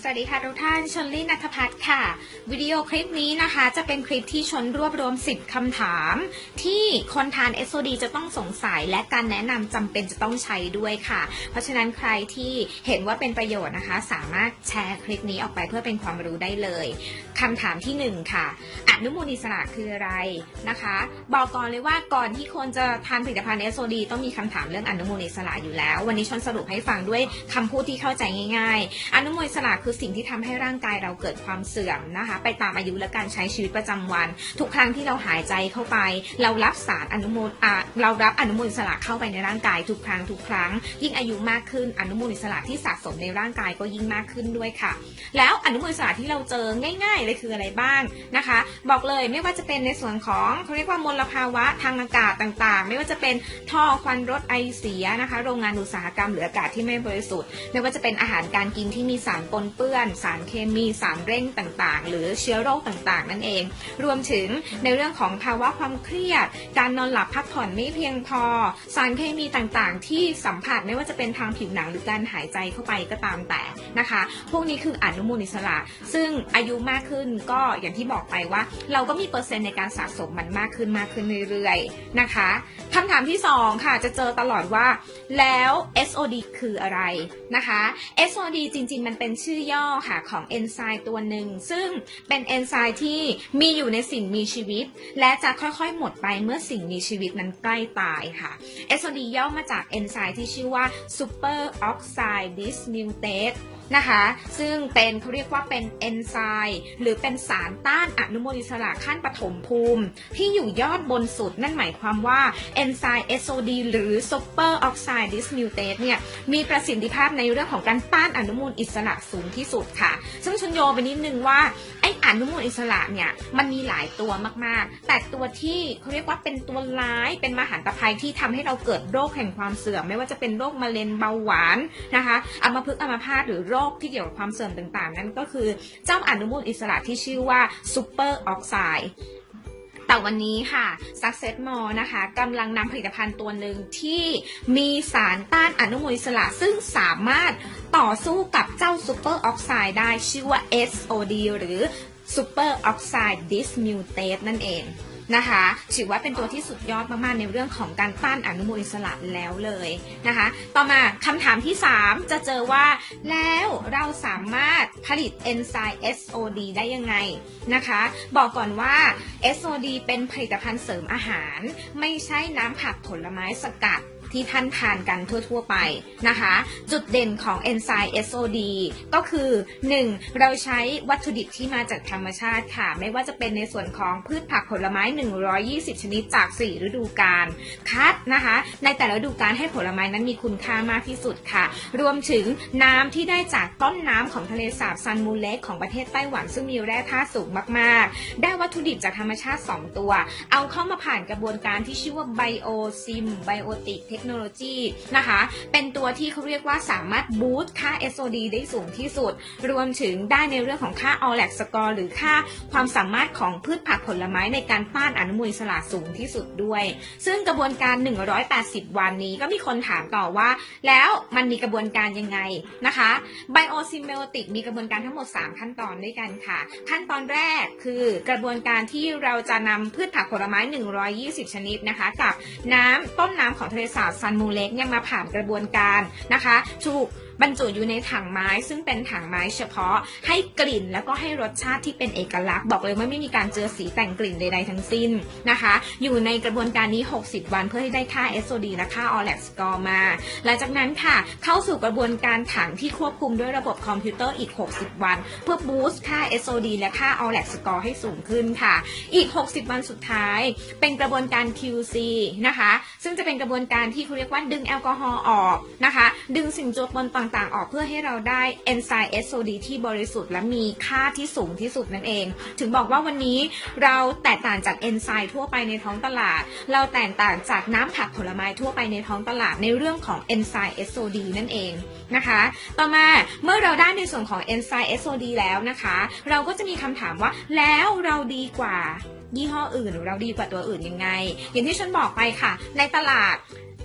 สวัสดีค่ะทุกท่านชนลี่นัทพัฒน์ค่ะ วิดีโอคลิปนี้นะคะจะเป็นคลิปที่ชนรวบรวม 10คำถาม ที่คนทาน SOD จะต้องสงสัยและการแนะนำจำเป็นจะต้องใช้ด้วยค่ะ เพราะฉะนั้นใครที่เห็นว่าเป็นประโยชน์นะคะ สามารถแชร์คลิปนี้ออกไปเพื่อเป็นความรู้ได้เลยคำถามที่ 1 ค่ะอนุมูลอิสระคืออะไรนะคะ บอกก่อนเลยว่าก่อนที่คนจะทานผลิตภัณฑ์ SOD ต้องมีคำถามเรื่องอนุมูลอิสระอยู่แล้ว วันนี้ชนสรุปให้ฟังด้วยคำพูดที่เข้าใจง่าย ๆ อนุมูลอิสระคือสิ่งที่ทำให้ร่างกายเราเกิดความเสื่อมนะคะ ไปตามอายุและการใช้ชีวิตประจำวัน ทุกครั้งที่เราหายใจเข้าไป เรารับสารอนุมูลอเรารับอนุมูลอิสระเข้าไปในร่างกายทุกครั้งทุกครั้ง ยิ่งอายุมากขึ้นอนุมูลอิสระที่สะสมในร่างกายก็ยิ่งมากขึ้นด้วยค่ะ แล้วอนุมูลอิสระที่เราเจอง่ายๆเลยคืออะไรบ้างนะคะ บอกเลยไม่ว่าจะเป็นในส่วนของเขาเรียกว่ามลภาวะทางอากาศต่างๆ ไม่ว่าจะเป็นท่อควันรถไอเสียนะคะ โรงงานอุตสาหกรรมหรืออากาศที่ไม่บริสุทธิ์ ไม่ว่าจะเป็นอาหารการกินที่มีสารปนเปื้อน สารเคมีสารเร่งต่างๆ หรือเชื้อโรคต่างๆ นั่นเอง รวมถึงในเรื่องของภาวะความเครียด การนอนหลับพักผ่อนไม่เพียงพอ สารเคมีต่างๆ ที่สัมผัสไม่ว่าจะเป็นทางผิวหนังหรือการหายใจเข้าไปก็ตามแต่นะคะ พวกนี้คืออนุมูลอิสระ ซึ่งอายุมากขึ้นก็อย่างที่บอกไปว่า เราก็มีเปอร์เซ็นต์ในการสะสมมันมากขึ้นมากขึ้นเรื่อยๆนะคะคำถามที่สองค่ะจะเจอตลอดว่าแล้ว SOD คืออะไรนะคะ SOD จริง ๆ มันเป็นชื่อย่อค่ะของเอนไซม์ตัวหนึ่ง ซึ่งเป็นเอนไซม์ที่มีอยู่ในสิ่งมีชีวิต และจะค่อยๆ หมดไปเมื่อสิ่งมีชีวิตนั้นใกล้ตายค่ะ SOD ย่อมาจากเอนไซม์ที่ชื่อว่า Super Oxide Dismutase นะคะ ซึ่งเป็นเขาเรียกว่าเป็นเอนไซม์หรือเป็นสารต้านอนุมูลอิสระขั้นปฐมภูมิ ที่อยู่ยอดบนสุดนั่นหมายความว่าเอนไซม์ SOD หรือ Super Oxide Dismutase เทสเนี่ยมีประสิทธิภาพในเรื่องของการต้านอนุมูลอิสระสูงที่สุดค่ะ ซึ่งชนโยไปนิดนึงว่าไออนุมูลอิสระเนี่ยมันมีหลายตัวมากๆ แต่ตัวที่เขาเรียกว่าเป็นตัวร้ายเป็นมหันตภัยที่ทำให้เราเกิดโรคแห่งความเสื่อม ไม่ว่าจะเป็นโรคมะเร็งเบาหวานนะคะอัมพฤกษ์อัมพาตหรือโรโรคที่เกี่ยวกับความเสื่อมต่างๆ นั่นก็คือเจ้าอนุมูลอิสระที่ชื่อว่าซูเปอร์ออกไซด์แต่วันนี้ค่ะ Success m o r นะคะกำลังนำผลิตภัณฑ์ตัวหนึ่งที่มีสารต้านอนุมูลอิสระซึ่งสามารถต่อสู้กับเจ้าซูเปอร์ออกไซด์ได้ชื่อว่า SOD หรือ Super Oxide Dismutase นั่นเอง นะคะถือว่าเป็นตัวที่สุดยอดมากๆในเรื่องของการต้านอนุมูลอิสระแล้วเลยนะคะ ต่อมาคำถามที่ 3 จะเจอว่า แล้วเราสามารถผลิตเอนไซม์ SOD ได้ยังไงนะคะ บอกก่อนว่า SOD เป็นผลิตภัณฑ์เสริมอาหาร ไม่ใช่น้ำผักผลไม้สกัด ที่ท่านทานกันทั่ว ๆ ไปนะคะ จุดเด่นของเอนไซม์ SOD ก็คือ 1. เราใช้วัตถุดิบที่มาจากธรรมชาติค่ะ ไม่ว่าจะเป็นในส่วนของพืชผักผลไม้ 120 ชนิดจาก 4 ฤดูกาลคัดนะคะ ในแต่ละฤดูกาลให้ผลไม้นั้นมีคุณค่ามากที่สุดค่ะ รวมถึงน้ำที่ได้จากต้นน้ำของทะเลสาบซันมูเล็กของประเทศไต้หวันซึ่งมีแร่ธาตุสูงมากๆ ได้วัตถุดิบจากธรรมชาติ 2 ตัว เอาเข้ามาผ่านกระบวนการที่ชื่อว่าไบโอซิมไบโอติกเทคโนโลยีนะคะ เป็นตัวที่เขาเรียกว่าสามารถบูตค่า SOD ได้สูงที่สุด รวมถึงได้ในเรื่องของค่า a l l a c score หรือค่าความสามารถของพืชผักผลไม้ในการต้านอนุมูลอิสระสูงที่สุดด้วย ซึ่งกระบวนการ 180 วันนี้ก็มีคนถามต่อว่า แล้วมันมีกระบวนการยังไงนะคะ Biosymbiotic มีกระบวนการทั้งหมด 3 ขั้นตอนด้วยกันค่ะ ขั้นตอนแรกคือกระบวนการที่เราจะนำพืชผักผลไม้ 120 ชนิดนะคะ กับน้ำต้นน้ำของทะเลสาบซันมูเล็กเนี่ยมาผ่านกระบวนการนะคะ ถูก บรรจุอยู่ในถังไม้ ซึ่งเป็นถังไม้เฉพาะให้กลิ่นแล้วก็ให้รสชาติที่เป็นเอกลักษณ์ บอกเลยว่าไม่มีการเจือสีแต่งกลิ่นใดๆทั้งสิ้นนะคะ อยู่ในกระบวนการนี้ 60 วันเพื่อให้ได้ค่า SOD และค่า o l a c score มา หลังจากนั้นค่ะ เข้าสู่กระบวนการถังที่ควบคุมด้วยระบบคอมพิวเตอร์อีก 60 วัน เพื่อบูสต์ค่า SOD และค่า o l a c score ให้สูงขึ้นค่ะ อีก 60 วันสุดท้าย เป็นกระบวนการ QC นะคะ ซึ่งจะเป็นกระบวนการที่เขาเรียกว่าดึงแอลกอฮอล์ออกนะคะ ดึงสิ่งโจรปนต่างต่างๆ ออกเพื่อให้เราได้เอนไซม์ SOD ที่บริสุทธิ์และมีค่าที่สูงที่สุดนั่นเอง ถึงบอกว่าวันนี้เราแตกต่างจากเอนไซม์ทั่วไปในท้องตลาด เราแตกต่างจากน้ำผักผลไม้ทั่วไปในท้องตลาดในเรื่องของเอนไซม์ SOD นั่นเองนะคะ ต่อมาเมื่อเราได้ในส่วนของเอนไซม์ SOD แล้วนะคะ เราก็จะมีคำถามว่าแล้วเราดีกว่ายี่ห้ออื่นหรือเราดีกว่าตัวอื่นยังไง อย่างที่ฉันบอกไปค่ะ ในตลาด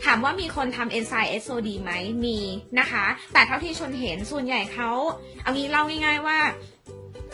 ถามว่ามีคนทำเอนไซม์ SOD ไหมมีนะคะ แต่เท่าที่ชนเห็นส่วนใหญ่เขาเอางี้เล่าง่ายๆว่า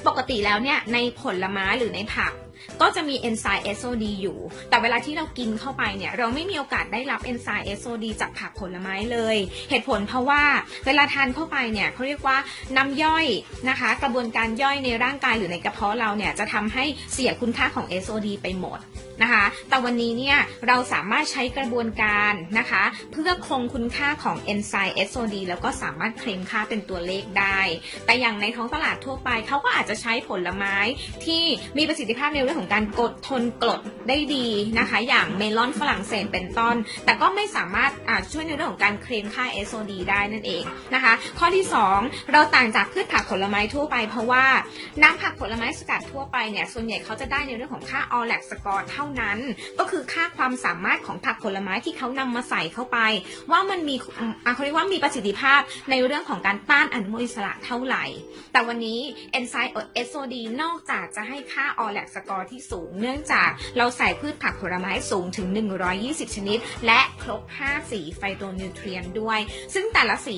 ปกติแล้วเนี่ยในผลไม้หรือในผัก ก็จะมีเอนไซม์ SOD อยู่ แต่เวลาที่เรากินเข้าไปเนี่ยเราไม่มีโอกาสได้รับเอนไซม์ SOD จากผักผลไม้เลย เหตุผลเพราะว่าเวลาทานเข้าไปเนี่ยเขาเรียกว่าน้ำย่อยนะคะ กระบวนการย่อยในร่างกายหรือในกระเพาะเราเนี่ยจะทำให้เสียคุณค่าของ SOD ไปหมดนะคะ แต่วันนี้เนี่ยเราสามารถใช้กระบวนการนะคะ เพื่อคงคุณค่าของเอนไซม์ SOD แล้วก็สามารถเคลมค่าเป็นตัวเลขได้ แต่อย่างในท้องตลาดทั่วไปเขาก็อาจจะใช้ผลไม้ที่มีประสิทธิภาพในเรื่องของการกดทนกรดได้ดีนะคะ อย่างเมลอนฝรั่งเศสเป็นต้น แต่ก็ไม่สามารถช่วยในเรื่องของการเคลมค่า SOD ได้นั่นเองนะคะ ข้อที่ 2 เราต่างจากพืชผักผลไม้ทั่วไป เพราะว่าน้ำผักผลไม้สกัดทั่วไปเนี่ยส่วนใหญ่เขาจะได้ในเรื่องของค่า o l a c สกอร์เท่านั้น ก็คือค่าความสามารถของผักผลไม้ที่เขานำมาใส่เข้าไป ว่ามันมีอะเขาเรียกว่ามีประสิทธิภาพในเรื่องของการต้านอนุมูลอิสระเท่าไหร่ แต่วันนี้เอนไซม์ SOD นอกจากจะให้ค่า o l a c สกอร์ที่สูง เนื่องจากเราใส่พืชผักผลไม้สูงถึง 120 ชนิด และครบ 5 สีไฟโตนิวเทรียนด้วย ซึ่งแต่ละสี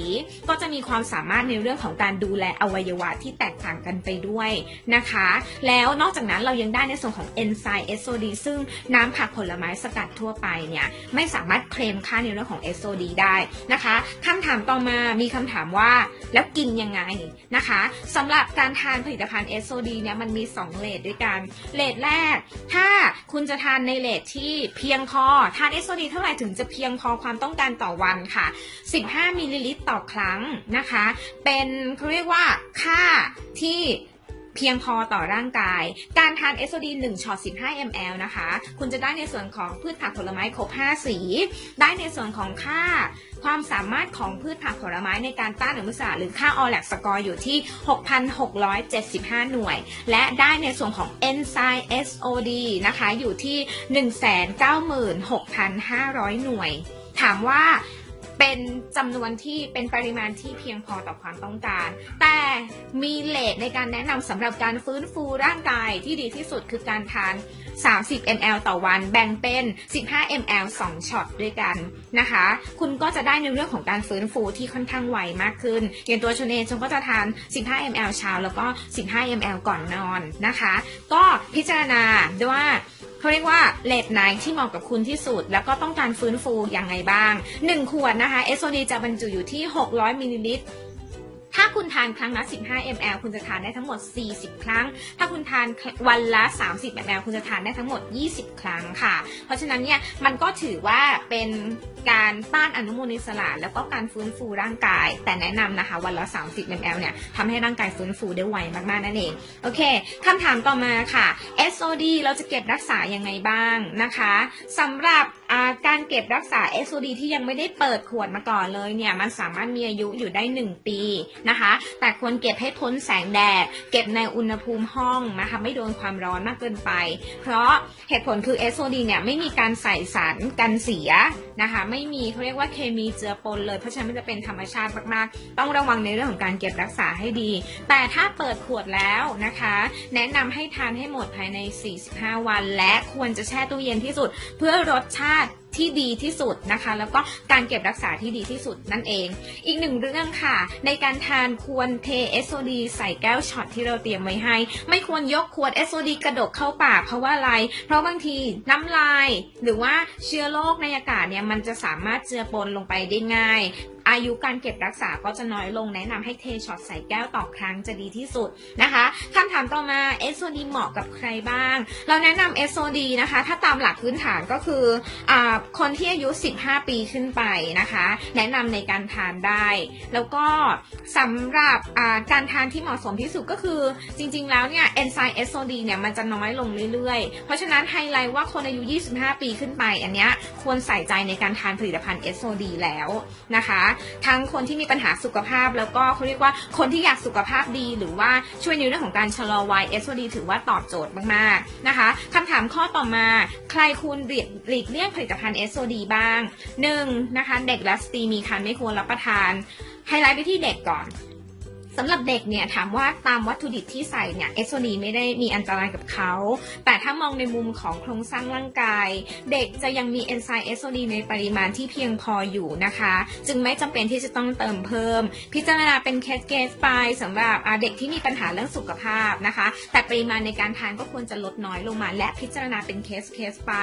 ก็จะมีความสามารถในเรื่องของการดูแลอวัยวะที่แตกต่างกันไปด้วยนะคะ แล้วนอกจากนั้นเรายังได้ในส่วนของเอนไซม์ SOD ซึ่งน้ำผักผลไม้สกัดทั่วไปเนี่ยไม่สามารถเคลมค่าในเรื่องของ SOD ได้นะคะคำถามต่อมามีคำถามว่าแล้วกินยังไงนะคะสำหรับการทานผลิตภัณฑ์ SOD เนี่ยมันมี 2 เลทด้วยกัน เลทแรก ถ้าคุณจะทานในเลทที่เพียงพอ ทาน SOD เท่าไหร่ถึงจะเพียงพอความต้องการต่อวันค่ะ 15 มิลลิลิตรต่อครั้งนะคะ เป็นเขาเรียกว่าค่าที่ เพียงพอต่อร่างกาย การทาน SOD 1ช็อต15 ml นะคะ คุณจะได้ในส่วนของพืชผักผลไม้ครบ 5 สี ได้ในส่วนของค่าความสามารถของพืชผักผลไม้ในการต้านอนุมูลอิสระหรือค่า OLAC สกอร์อยู่ที่ 6,675 หน่วย และได้ในส่วนของ Enzyme SOD นะคะอยู่ที่ 196,500 หน่วย ถามว่า เป็นจำนวนที่เป็นปริมาณที่เพียงพอต่อความต้องการ แต่มีเลทในการแนะนำสำหรับการฟื้นฟูร่างกายที่ดีที่สุดคือการทาน 30 ml ต่อวัน แบ่งเป็น 15 ml 2ช็อตด้วยกันนะคะ คุณก็จะได้ในเรื่องของการฟื้นฟูที่ค่อนข้างไวมากขึ้นอย่างตัวชนเองชนก็จะทาน 15 ml เช้าแล้วก็ 15 ml ก่อนนอนนะคะ ก็พิจารณาด้วยว่าเขาเรียกว่าเลทไหนที่เหมาะกับคุณที่สุด แล้วก็ต้องการฟื้นฟูอย่างไรบ้าง 1 ขวดนะคะ SOD จะบรรจุอยู่ที่ 600มิลลิลิตร ถ้าคุณทานครั้งละ 15 ml คุณจะทานได้ทั้งหมด 40 ครั้ง ถ้าคุณทานวันละ 30 ml คุณจะทานได้ทั้งหมด 20 ครั้งค่ะ เพราะฉะนั้นเนี่ยมันก็ถือว่าเป็นการต้านอนุมูลอิสระแล้วก็การฟื้นฟูร่างกาย แต่แนะนำนะคะวันละ 30 ml เนี่ยทำให้ร่างกายฟื้นฟูได้ไวมากๆนั่นเอง โอเคคำถามต่อมาค่ะ SOD เราจะเก็บรักษายังไงบ้างนะคะสำหรับการเก็บรักษา SOD ที่ยังไม่ได้เปิดขวดมาก่อนเลยเนี่ยมันสามารถมีอายุอยู่ได้ 1 ปีนะคะ แต่ควรเก็บให้พ้นแสงแดด เก็บในอุณหภูมิห้องนะคะไม่โดนความร้อนมากเกินไป เพราะเหตุผลคือ SOD เนี่ยไม่มีการใส่สารกันเสียนะคะไม่มีเขาเรียกว่าเคมีเจือปนเลย เพราะฉะนั้นมันจะเป็นธรรมชาติมากๆ ต้องระวังในเรื่องของการเก็บรักษาให้ดี แต่ถ้าเปิดขวดแล้วนะคะ แนะนำให้ทานให้หมดภายใน 45 วัน และควรจะแช่ตู้เย็นที่สุด เพื่อรสชาติที่ดีที่สุดนะคะ แล้วก็การเก็บรักษาที่ดีที่สุดนั่นเอง อีกหนึ่งเรื่องค่ะ ในการทานควรเทเอสโซดีใส่แก้วช็อตที่เราเตรียมไว้ให้ ไม่ควรยกขวดเอสโซดีกระดกเข้าปากเพราะว่าอะไร เพราะบางทีน้ำลาย หรือว่าเชื้อโรคในอากาศเนี่ยมันจะสามารถเจือปนลงไปได้ง่าย อายุการเก็บรักษาก็จะน้อยลงแนะนำให้เทช็อตใส่แก้วต่อครั้งจะดีที่สุดนะคะคำถามต่อมา SOD เหมาะกับใครบ้าง เราแนะนำ SOD นะคะ ถ้าตามหลักพื้นฐานก็คืออคนที่อายุ 15 ปีขึ้นไปนะคะ แนะนำในการทานได้ แล้วก็สำหรับการทานที่เหมาะสมที่สุดก็คือ จริงๆแล้วเนี่ยเอนไซม์ SOD เนี่ยมันจะน้อยลงเรื่อยๆ เพราะฉะนั้นไฮไลท์ว่าคนอายุ 25 ปีขึ้นไป อันเนี้ยควรใส่ใจในการทานผลิตภัณฑ์ SOD แล้วนะคะทั้งคนที่มีปัญหาสุขภาพ แล้วก็เขาเรียกว่าคนที่อยากสุขภาพดี หรือว่าช่วยในเรื่องของการชะลอวัย SOD ถือว่าตอบโจทย์มากๆนะคะคำถามข้อต่อมา ใครควรหลีกเลี่ยงผลิตภัณฑ์ SOD บ้าง 1. นะคะเด็กและสตรีมีครรภ์ไม่ควรรับประทานไฮไลท์ไปที่เด็กก่อน สำหรับเด็กเนี่ยถามว่าตามวัตถุดิบที่ใส่เนี่ยเอสโซดีไม่ได้มีอันตรายกับเขา แต่ถ้ามองในมุมของโครงสร้างร่างกาย เด็กจะยังมีเอนไซม์เอสโซดีในปริมาณที่เพียงพออยู่นะคะ จึงไม่จำเป็นที่จะต้องเติมเพิ่ม พิจารณาเป็นเคสเคสไปสำหรับเด็กที่มีปัญหาเรื่องสุขภาพนะคะ แต่ปริมาณในการทานก็ควรจะลดน้อยลงมา และพิจารณาเป็นเคสเคสไป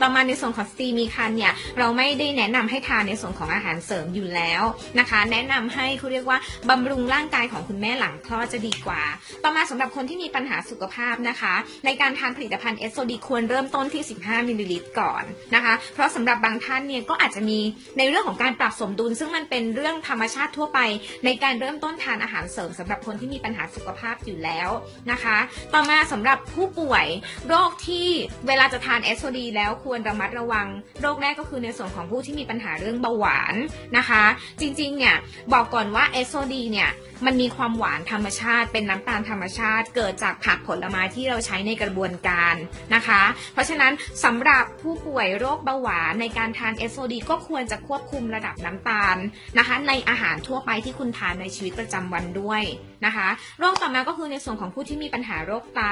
ต่อมาในส่วนของสตรีมีคันเนี่ยเราไม่ได้แนะนำให้ทานในส่วนของอาหารเสริมอยู่แล้วนะคะ แนะนำให้เขาเรียกว่าบำรุงร่างกายของคุณแม่หลังคลอดจะดีกว่า ต่อมาสำหรับคนที่มีปัญหาสุขภาพนะคะ ในการทานผลิตภัณฑ์เอสโซดีควรเริ่มต้นที่ 15มิลลิลิตรก่อนนะคะ เพราะสำหรับบางท่านเนี่ยก็อาจจะมีในเรื่องของการปรับสมดุล ซึ่งมันเป็นเรื่องธรรมชาติทั่วไป ในการเริ่มต้นทานอาหารเสริมสำหรับคนที่มีปัญหาสุขภาพอยู่แล้วนะคะ ต่อมาสำหรับผู้ป่วยโรคที่เวลาจะทานเอสโซดีแล้วควรระมัดระวัง โรคแรกก็คือในส่วนของผู้ที่มีปัญหาเรื่องเบาหวานนะคะ จริงๆเนี่ยบอกก่อนว่าเอสโซดีเนี่ย มันมีความหวานธรรมชาติ เป็นน้ำตาลธรรมชาติ เกิดจากผักผลไม้ที่เราใช้ในกระบวนการนะคะ เพราะฉะนั้นสำหรับผู้ป่วยโรคเบาหวานในการทานเอสโซดีก็ควรจะควบคุมระดับน้ำตาลนะคะ ในอาหารทั่วไปที่คุณทานในชีวิตประจำวันด้วยนะคะ โรคต่อมาก็คือในส่วนของผู้ที่มีปัญหาโรคไต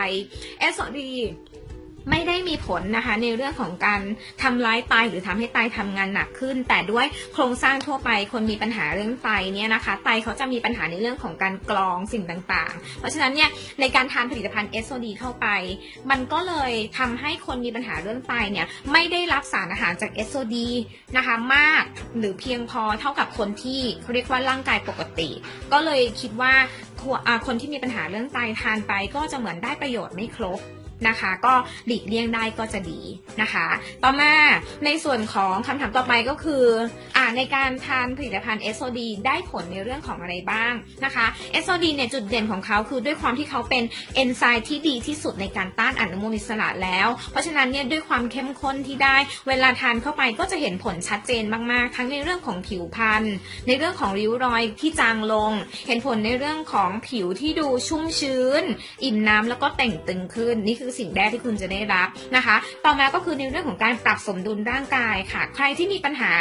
เอสโซดี ไม่ได้มีผลนะคะ ในเรื่องของการทำร้ายไตหรือทำให้ไตทำงานหนักขึ้น แต่ด้วยโครงสร้างทั่วไปคนมีปัญหาเรื่องไตเนี่ยนะคะ ไตเขาจะมีปัญหาในเรื่องของการกรองสิ่งต่างๆ เพราะฉะนั้นเนี่ยในการทานผลิตภัณฑ์เอสโดีเข้าไป มันก็เลยทำให้คนมีปัญหาเรื่องไตเนี่ยไม่ได้รับสารอาหารจากเอสโดีนะคะมากหรือเพียงพอเท่ากับคนที่เขาเรียกว่าร่างกายปกติ ก็เลยคิดว่าคนที่มีปัญหาเรื่องไตทานไปก็จะเหมือนได้ประโยชน์ไม่ครบ นะคะ ก็หลีกเลี่ยงได้ก็จะดีนะคะ ต่อมาในส่วนของคำถามต่อไปก็คืออ่าในการทานผลิตภัณฑ์ SOD ได้ผลในเรื่องของอะไรบ้างนะคะ SOD เนี่ยจุดเด่นของเขาคือด้วยความที่เขาเป็นเอนไซม์ที่ดีที่สุดในการต้านอนุมูลอิสระแล้ว เพราะฉะนั้นเนี่ยด้วยความเข้มข้นที่ได้เวลาทานเข้าไปก็จะเห็นผลชัดเจนมากๆ ทั้งในเรื่องของผิวพรรณในเรื่องของริ้วรอยที่จางลง เห็นผลในเรื่องของผิวที่ดูชุ่มชื้น อิ่มน้ำแล้วก็แต่งตึงขึ้นนี่คือือสิ่งแรกที่คุณจะได้รับนะคะ ต่อมาก็คือในเรื่องของการปรับสมดุลร่างกายค่ะ ใครที่มีปัญหา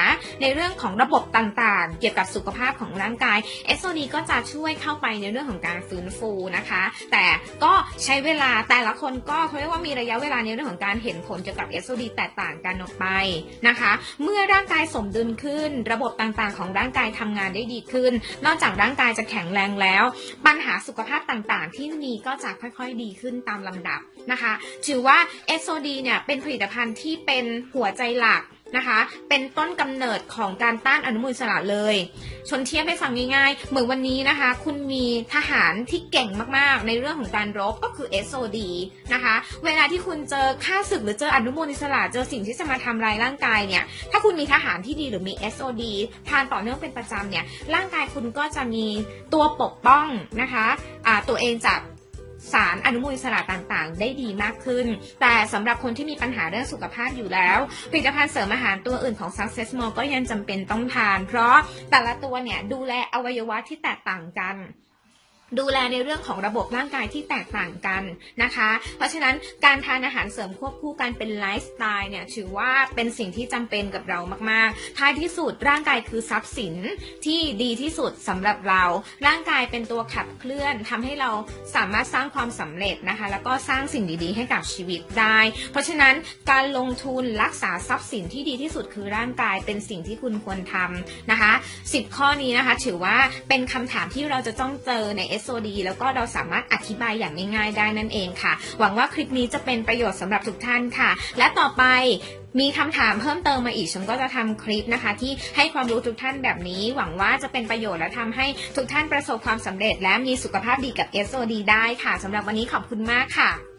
ในเรื่องของระบบต่างๆ เกี่ยวกับสุขภาพของร่างกาย SOD ก็จะช่วยเข้าไปในเรื่องของการฟื้นฟูนะคะ แต่ก็ใช้เวลาแต่ละคนก็เขาเรียกว่ามีระยะเวลาในเรื่องของการเห็นผลเกี่ยวกับ SOD แตกต่างกันออกไปนะคะ เมื่อร่างกายสมดุลขึ้น ระบบต่างๆ ของร่างกายทำงานได้ดีขึ้น นอกจากร่างกายจะแข็งแรงแล้ว ปัญหาสุขภาพต่างๆ ที่มีก็จะค่อยๆดีขึ้นตามลำดับนะคะ ถือว่า SOD เนี่ยเป็นผลิตภัณฑ์ที่เป็นหัวใจหลักนะคะ เป็นต้นกำเนิดของการต้านอนุมูลอิสระเลย ชนเทียบให้ฟังง่ายๆ เหมือนวันนี้นะคะ คุณมีทหารที่เก่งมากๆ ในเรื่องของการรบก็คือ SOD นะคะ เวลาที่คุณเจอค่าศึกหรือเจออนุมูลอิสระ เจอสิ่งที่จะมาทำลายร่างกายเนี่ย ถ้าคุณมีทหารที่ดีหรือมี SOD ทานต่อเนื่องเป็นประจำเนี่ย ร่างกายคุณก็จะมีตัวปกป้องนะคะะตัวเองจาก สารอนุมูลอิสระต่างๆ ได้ดีมากขึ้น แต่สำหรับคนที่มีปัญหาเรื่องสุขภาพอยู่แล้ว ผลิตภัณฑ์เสริมอาหารตัวอื่นของ Success More ก็ยังจำเป็นต้องทาน เพราะแต่ละตัวเนี่ยดูแลอวัยวะที่แตกต่างกัน ดูแลในเรื่องของระบบร่างกายที่แตกต่างกันนะคะ เพราะฉะนั้นการทานอาหารเสริมควบคู่กันเป็นไลฟ์สไตล์เนี่ยถือว่าเป็นสิ่งที่จำเป็นกับเรามาก ๆ ท้ายที่สุดร่างกายคือทรัพย์สินที่ดีที่สุดสำหรับเรา ร่างกายเป็นตัวขับเคลื่อนทำให้เราสามารถสร้างความสำเร็จนะคะ แล้วก็สร้างสิ่งดี ๆ ให้กับชีวิตได้ เพราะฉะนั้นการลงทุนรักษาทรัพย์สินที่ดีที่สุดคือร่างกายเป็นสิ่งที่คุณควรทำนะคะ 10 ข้อนี้นะคะถือว่าเป็นคำถามที่เราจะต้องเจอใน SOD แล้วก็เราสามารถอธิบายอย่างง่ายๆได้นั่นเองค่ะ หวังว่าคลิปนี้จะเป็นประโยชน์สำหรับทุกท่านค่ะ และต่อไปมีคำถามเพิ่มเติมมาอีกฉันก็จะทำคลิปนะคะ ที่ให้ความรู้ทุกท่านแบบนี้ หวังว่าจะเป็นประโยชน์และทำให้ทุกท่านประสบความสำเร็จ และมีสุขภาพดีกับ SOD ได้ค่ะสำหรับวันนี้ขอบคุณมากค่ะ